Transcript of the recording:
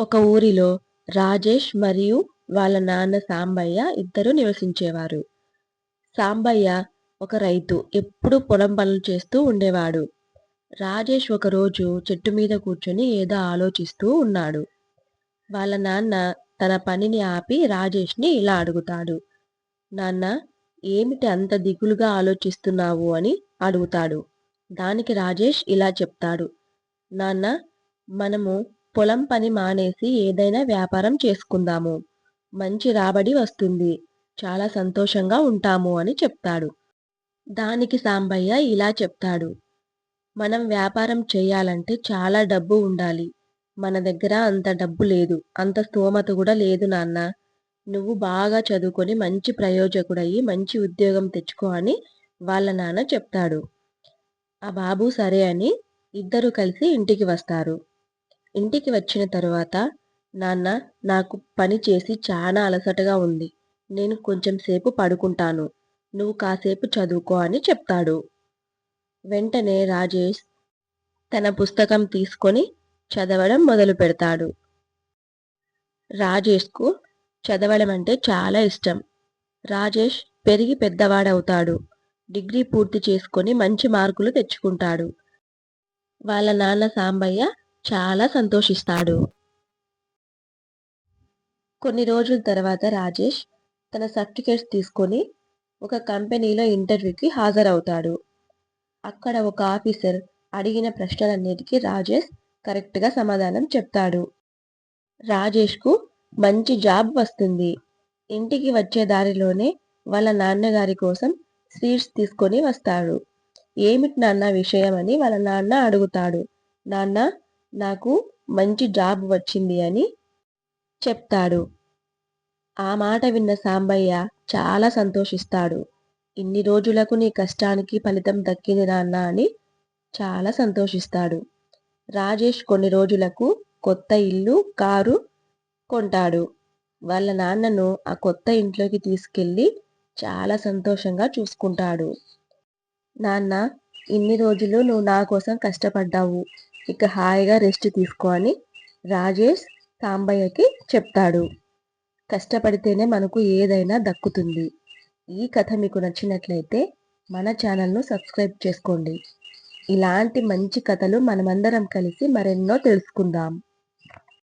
ఒక ఊరిలో రాజేష్ మరియు వాళ్ళ నాన్న సాంబయ్య ఇద్దరు నివసించేవారు. సాంబయ్య ఒక రైతు ఎప్పుడూ పొలం పనులు చేస్తూ ఉండేవాడు. రాజేష్ ఒకరోజు చెట్టు మీద కూర్చొని ఏదో ఆలోచిస్తూ ఉన్నాడు. వాళ్ళ నాన్న తన పనిని ఆపి రాజేష్ని ఇలా అడుగుతాడు. నాన్న ఏమిటి అంత దిగులుగా ఆలోచిస్తున్నావు? అని అడుగుతాడు. దానికి రాజేష్ ఇలా చెప్తాడు. నాన్న మనము పొలం పని మానేసి ఏదైనా వ్యాపారం చేసుకుందాము. మంచి రాబడి వస్తుంది. చాలా సంతోషంగా ఉంటాము అని చెప్తాడు. దానికి సాంబయ్య ఇలా చెప్తాడు. మనం వ్యాపారం చేయాలంటే చాలా డబ్బు ఉండాలి. మన దగ్గర అంత డబ్బు లేదు. అంత స్తోమత కూడా లేదు నాన్న. నువ్వు బాగా చదువుకొని మంచి ప్రయోజకుడయ్యి మంచి ఉద్యోగం తెచ్చుకో అని వాళ్ళ నాన్న చెప్తాడు. ఆ బాబు సరే అని ఇద్దరు కలిసి ఇంటికి వస్తారు. ఇంటికి వచ్చిన తరువాత నాన్న నాకు పని చేసి చాలా అలసటగా ఉంది. నేను కొంచెం సేపు పడుకుంటాను. నువ్వు కాసేపు చదువుకో అని చెప్తాడు. వెంటనే రాజేష్ తన పుస్తకం తీసుకొని చదవడం మొదలు పెడతాడు. రాజేష్కు చదవడం అంటే చాలా ఇష్టం. రాజేష్ పెరిగి పెద్దవాడవుతాడు. డిగ్రీ పూర్తి చేసుకొని మంచి మార్కులు తెచ్చుకుంటాడు. వాళ్ళ నాన్న సాంబయ్య చాలా సంతోషిస్తాడు. కొన్ని రోజుల తర్వాత రాజేష్ తన సర్టిఫికేట్స్ తీసుకొని ఒక కంపెనీలో ఇంటర్వ్యూకి హాజరవుతాడు. అక్కడ ఒక ఆఫీసర్ అడిగిన ప్రశ్నలన్నిటికీ రాజేష్ కరెక్ట్గా సమాధానం చెప్తాడు. రాజేష్కు మంచి జాబ్ వస్తుంది. ఇంటికి వచ్చే దారిలోనే వాళ్ళ నాన్నగారి కోసం స్వీట్స్ తీసుకొని వస్తాడు. ఏమిటి నాన్న విషయం అని వాళ్ళ నాన్న అడుగుతాడు. నాన్న నాకు మంచి జాబ్ వచ్చింది అని చెప్తాడు. ఆ మాట విన్న సాంబయ్య చాలా సంతోషిస్తాడు. ఇన్ని రోజులకు నీ కష్టానికి ఫలితం దక్కింది నాన్న అని చాలా సంతోషిస్తాడు. రాజేష్ కొన్ని రోజులకు కొత్త ఇల్లు కారు కొంటాడు. వాళ్ళ నాన్నను ఆ కొత్త ఇంట్లోకి తీసుకెళ్ళి చాలా సంతోషంగా చూసుకుంటాడు. నాన్న ఇన్ని రోజులు నువ్వు నా కోసం కష్టపడ్డావు. ఇక హాయిగా రెస్ట్ తీసుకో అని రాజేష్ సాంబయ్యకి చెప్తాడు. కష్టపడితేనే మనకు ఏదైనా దక్కుతుంది. ఈ కథ మీకు నచ్చినట్లయితే మన ఛానల్ను సబ్స్క్రైబ్ చేసుకోండి. ఇలాంటి మంచి కథలు మనమందరం కలిసి మరెన్నో తెలుసుకుందాం.